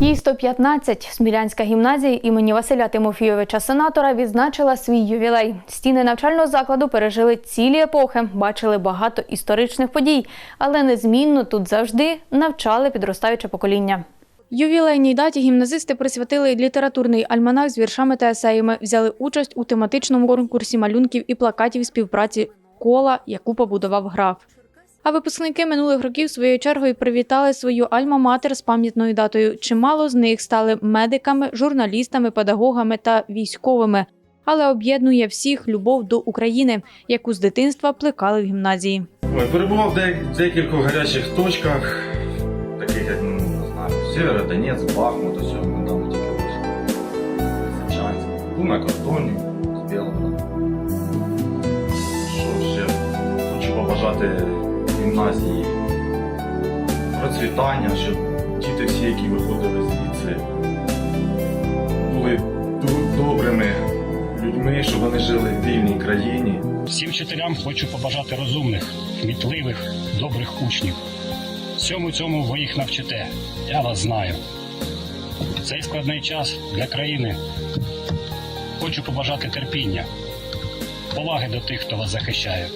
Їй 115. Смілянська гімназія імені Василя Тимофійовича Сенатора відзначила свій ювілей. Стіни навчального закладу пережили цілі епохи, бачили багато історичних подій, але незмінно тут завжди навчали підростаюче покоління. Ювілейній даті гімназисти присвятили літературний альманах з віршами та есеями, взяли участь у тематичному конкурсі малюнків і плакатів співпраці кола, яку побудував граф. А випускники минулих років своєю чергою привітали свою альма-матер з пам'ятною датою. Чимало з них стали медиками, журналістами, педагогами та військовими. Але об'єднує всіх любов до України, яку з дитинства плекали в гімназії. Перебував в де- декількох гарячих точках, таких як ну, не знаю, Сєвєродонець, Бахмут, ось недавно тільки. Сичанськ. Був на кордоні з Білгородом. Що ще хочу побажати гімназії процвітання, щоб діти всі, які виходили звідси, були добрими людьми, щоб вони жили в вільній країні. Всім вчителям хочу побажати розумних, кмітливих, добрих учнів. Всьому цьому ви їх навчите. Я вас знаю. Цей складний час для країни хочу побажати терпіння, поваги до тих, хто вас захищає.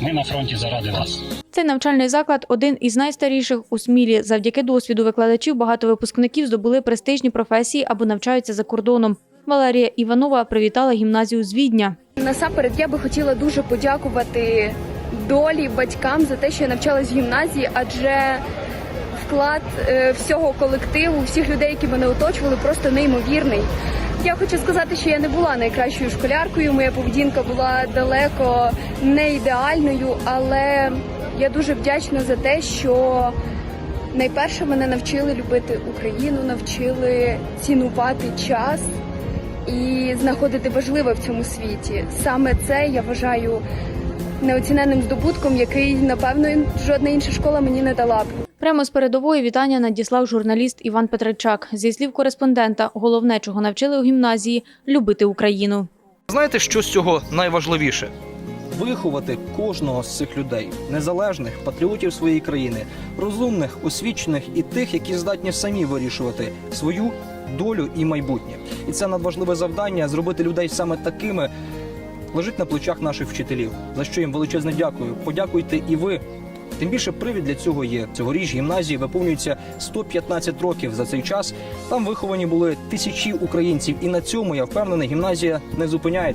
Ми на фронті заради вас. Цей навчальний заклад один із найстаріших у Смілі. Завдяки досвіду викладачів багато випускників здобули престижні професії або навчаються за кордоном. Валерія Іванова привітала гімназію з Відня. Насамперед, я би хотіла дуже подякувати долі батькам за те, що я навчалась в гімназії, адже вклад е, всього колективу, всіх людей, які мене оточували, просто неймовірний. Я хочу сказати, що я не була найкращою школяркою. Моя поведінка була далеко не ідеальною, але я дуже вдячна за те, що найперше мене навчили любити Україну, навчили цінувати час і знаходити важливе в цьому світі. Саме це я вважаю неоціненним здобутком, який напевно жодна інша школа мені не дала б. Прямо з передової вітання надіслав журналіст Іван Петричак. Зі слів кореспондента, головне, чого навчили у гімназії любити Україну. Знаєте, що з цього найважливіше? Виховати кожного з цих людей, незалежних патріотів своєї країни, розумних, освічених і тих, які здатні самі вирішувати свою долю і майбутнє. І це надважливе завдання зробити людей саме такими лежить на плечах наших вчителів. За що їм величезне дякую. Подякуйте і ви. Тим більше привід для цього є. Цьогоріч гімназії виповнюється 115 років за цей час. Там виховані були тисячі українців, і на цьому я впевнений, гімназія не зупиняється.